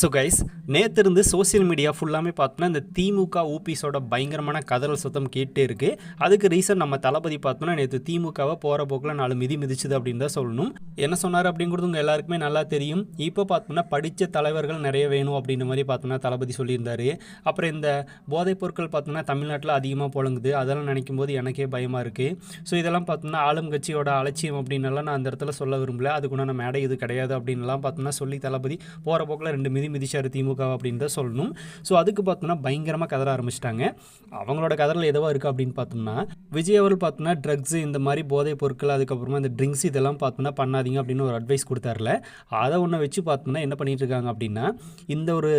So guys நேற்று இருந்து social media ஃபுல்லாமே பார்த்தோன்னா இந்த திமுக ஊபிஸோட பயங்கரமான கதறல் சுத்தம் கேட்டே இருக்குது அதுக்கு ரீசன் நம்ம தளபதி பார்த்தோன்னா நேற்று திமுகவை போகிற போக்கில் நாலு மிதி மிதிச்சுது அப்படின்னு தான் சொல்லணும். என்ன சொன்னார் அப்படிங்கிறது உங்கள் எல்லாருக்குமே நல்லா தெரியும். இப்போ பார்த்தோம்னா படித்த தலைவர்கள் நிறைய வேணும் அப்படின்ற மாதிரி பார்த்தோன்னா தளபதி சொல்லியிருந்தார். அப்புறம் இந்த போதைப் பொருட்கள் பார்த்தோன்னா தமிழ்நாட்டில் அதிகமாக புழங்குது. அதெல்லாம் நினைக்கும் போது எனக்கே பயமாக இருக்குது ஸோ இதெல்லாம் பார்த்தோம்னா ஆளும் கட்சியோட அலட்சியம் அப்படின்னலாம் நான் அந்த இடத்துல சொல்ல விரும்பல. அதுக்குண்டான மேடை இது கிடையாது அப்படின்லாம் பார்த்தோம்னா சொல்லி தளபதி போகிற போக்கில் ரெண்டு மிதி மிதிச்சார் திமுக அப்படின்னு தான் சொல்லணும். ஸோ அதுக்கு பார்த்தோம்னா பயங்கரமாக கதற ஆரம்பிச்சிட்டாங்க. அவங்களோட கதறல் எதுவாக இருக்குது அப்படின்னு பார்த்தோம்னா விஜய் அவர்கள் பார்த்தோம்னா ட்ரக்ஸ் இந்த மாதிரி போதைப் பொருட்கள் அதுக்கப்புறமா இந்த ட்ரிங்க்ஸ் இதெல்லாம் பார்த்தோம்னா பண்ணாதீங்க அப்படின்னு ஒரு அட்வைஸ் கொடுத்தாருல. அதை ஒன்று வச்சு பார்த்தோம்னா என்ன பண்ணிட்டு இருக்காங்க அப்படின்னா இந்த ஒரு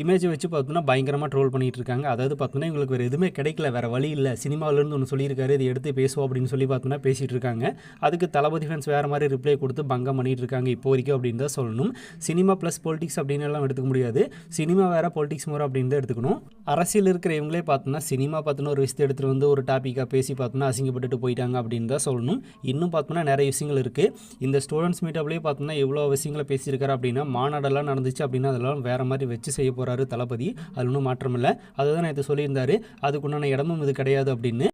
இமேஜை வச்சு பார்த்தோம்னா பயங்கரமாக ட்ரோல் பண்ணிட்டு இருக்காங்க. அதாவது பார்த்தோன்னா இவங்களுக்கு வேறு எதுவுமே கிடைக்கல. வேறு வழி இல்லை. சினிமாவிலேருந்து ஒன்று சொல்லியிருக்காரு. இது எடுத்து பேசுவோம் அப்படின்னு சொல்லி பார்த்தோம்னா பேசிகிட்டு இருக்காங்க. அதுக்கு தளபதி ஃபேன்ஸ் வேறு மாதிரி ரிப்ளை கொடுத்து பங்கம் பண்ணிட்டு இருக்காங்க இப்போ வரைக்கும் அப்படின்னு தான் சொல்லணும். சினிமா ப்ளஸ் பொலிட்டிக்ஸ் அப்படின்னு எல்லாம் எடுத்துக்க முடியாது. சினிமா வேறு பொலிட்டிக்ஸ் முறை அப்படின்னு தான் எடுத்துக்கணும். அரசியல் இருக்கிற இவங்களே பார்த்தோம்னா சினிமா பார்த்தோன்னா ஒரு விஷயத்தை எடுத்துகிட்டு வந்து ஒரு டாப்பிக்காக பேசி பார்த்தோம்னா அசிங்கப்பட்டுட்டு போயிட்டாங்க அப்படின்னு தான் சொல்லணும். இன்னும் பார்த்தோம்னா நிறைய விஷயங்கள் இருக்குது இந்த ஸ்டூடெண்ட்ஸ் மீட்டப்லேயே பார்த்தோம்னா எவ்வளோ விஷயங்களை பேசியிருக்காரு அப்படின்னா மாநாடெல்லாம் நடந்துச்சு அப்படின்னா அதெல்லாம் வேறு மாதிரி வச்சு செய்ய போகிறாரு தளபதி. அது ஒன்றும் மாற்றம் இல்லை அதை தான் நேற்று சொல்லியிருந்தாரு. அதுக்குண்டான இடமும் இது கிடையாது அப்படின்னு.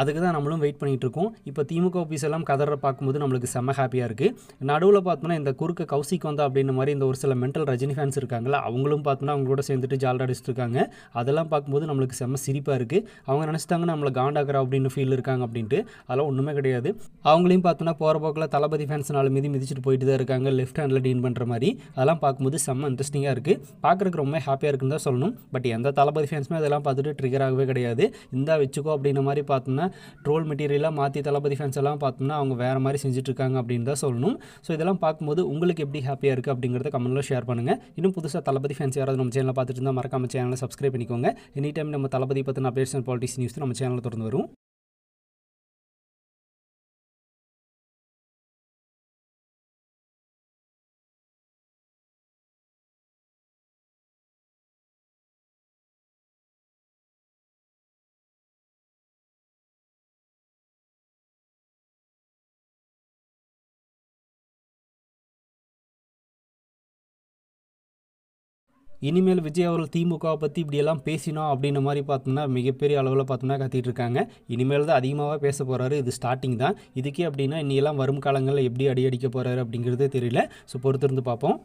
அதுக்கு தான் நம்மளும் வெயிட் பண்ணிகிட்டு இருக்கோம் இப்போ திமுக ஆஃபீஸ் எல்லாம் கதற பார்க்கும்போது நம்மளுக்கு செம்ம ஹாப்பியாக இருக்குது நடுவில் பார்த்தோம்னா இந்த குறுக்க கௌசிக் வந்தா அப்படின்ற மாதிரி இந்த ஒரு சில மென்டல் ரஜினி ஃபேன்ஸ் இருக்காங்களா அவங்களும் பார்த்தோன்னா அவங்க கூட சேர்ந்துட்டு ஜாலியாக அடிச்சிட்டு இருக்காங்க. அதெல்லாம் பார்க்கும்போது நம்மளுக்கு செம்ம சிரிப்பாக இருக்குது அவங்க நினச்சிட்டாங்க நம்மளை காண்டாக்குறா அப்படின்னு ஃபீல் இருக்காங்க அப்படின்ட்டு. அதெல்லாம் ஒன்றுமே கிடையாது. அவங்களையும் பார்த்தோன்னா போகிற போக்கில் தளபதி ஃபேன்ஸ் நாலு மீதி மிதிச்சுட்டு போயிட்டு தான் இருக்காங்க. லெஃப்ட் ஹேண்டில் டீன் பண்ணுற மாதிரி. அதெல்லாம் பார்க்கும்போது செம்ம இன்ட்ரெஸ்டிங்காக இருக்குது பார்க்குறதுக்கு ரொம்ப ஹாப்பியாக இருக்குன்னு தான் சொல்லணும். பட் எந்த தளபதி ஃபேன்ஸுமே அதெல்லாம் பார்த்துட்டு ட்ரிகர் ஆகவே கிடையாது. இந்தா வச்சுக்கோ அப்படின்ற மாதிரி பார்த்தோம்னா ட்ரோல் மெட்டீரியலாக மாற்றி தளபதி ஃபேன்ஸ் எல்லாம் பார்த்தோம்னா அவங்க வேறு மாதிரி செஞ்சுட்டு இருக்காங்க அப்படின்னு தான் சொல்லணும். ஸோ இதெல்லாம் பார்க்கும்போது உங்களுக்கு எப்படி ஹாப்பியாக இருக்குது அப்படிங்கிறத கமெண்ட்டில் ஷேர் பண்ணுங்கள் இன்னும் புதுசாக தளபதி ஃபேன்ஸ் யாராவது நம்ம சேனலில் பார்த்துட்டு இருந்தால் மறக்காம சேனலை சப்ஸ்கிரைப் பண்ணிக்கோங்க. எனி டைம் நம்ம தளபதி பற்றின அப்டேட்ஸ் அண்ட் பாலிட்டிக்ஸ் நியூஸ் நம்ம சேனலில் தொடர்ந்து வரும் இனிமேல் விஜய் அவர்கள் திமுகவை பற்றி இப்படியெல்லாம் பேசினோம் அப்படின்ற மாதிரி பார்த்தோம்னா மிகப்பெரிய அளவில் பார்த்தோம்னா கத்திட்டு இருக்காங்க. இனிமேல் தான் அதிகமாக பேச போகிறாரு இது ஸ்டார்டிங் தான். இதுக்கே அப்படின்னா இன்னியெல்லாம் வரும் காலங்களில் எப்படி அடி அடிக்க போகிறாரு அப்படிங்கிறதே தெரியல. ஸோ பொறுத்திருந்து பார்ப்போம்.